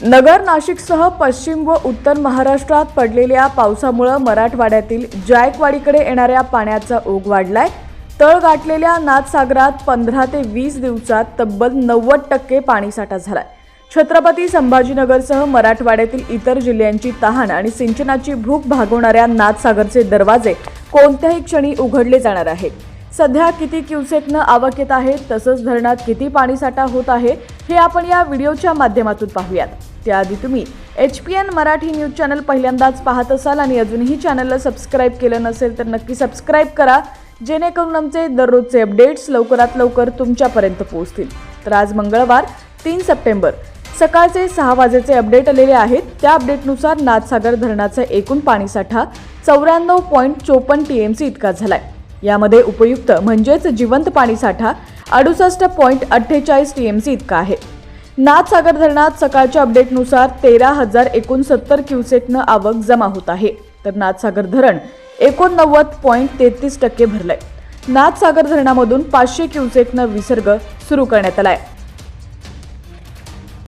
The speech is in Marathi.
नगर नाशिकसह पश्चिम व उत्तर महाराष्ट्रात पडलेल्या पावसामुळं मराठवाड्यातील जायकवाडीकडे येणाऱ्या पाण्याचा ओघ वाढलाय. तळ गाठलेल्या नाथसागरात पंधरा ते वीस दिवसात तब्बल नव्वद टक्के पाणीसाठा झालाय. छत्रपती संभाजीनगरसह मराठवाड्यातील इतर जिल्ह्यांची तहान आणि सिंचनाची भूक भागवणाऱ्या नाथसागरचे दरवाजे कोणत्याही क्षणी उघडले जाणार आहेत. सध्या किती क्युसेकनं आवक येत आहे तसंच धरणात किती पाणीसाठा होत आहे हे आपण या व्हिडिओच्या माध्यमातून पाहूयात. त्याआधी तुम्ही H P N Marathi news channel पहिल्यांदाच पाहत असाल आणि अजूनही चॅनलला सबस्क्राईब केलं नसेल तर नक्की सबस्क्राईब करा जेणेकरून आमचे दररोजचे अपडेट्स लवकरात लवकर तुमच्यापर्यंत पोहोचतील. तर आज मंगळवार तीन सप्टेंबर. सकाळचे सहा वाजेचे अपडेट आलेले आहेत. त्या अपडेटनुसार नाथसागर धरणाचा एकूण पाणीसाठा चौऱ्याण्णव पॉईंट चोपन्न टी एम सी इतका झाला आहे यामध्ये उपयुक्त म्हणजेच जिवंत पाणीसाठा अडुसष्ट पॉईंट अठ्ठेचाळीस टी एम सी इतका आहे. नाथसागर धरणात सकाळच्या अपडेटनुसार तेरा हजार एकोणसत्तर क्युसेकनं आवक जमा होत आहे. तर नाथसागर धरण एकोणनव्वद पॉईंट तेहतीस टक्के भरलंय. नाथसागर धरणामधून पाचशे क्युसेकनं विसर्ग सुरू करण्यात आलाय.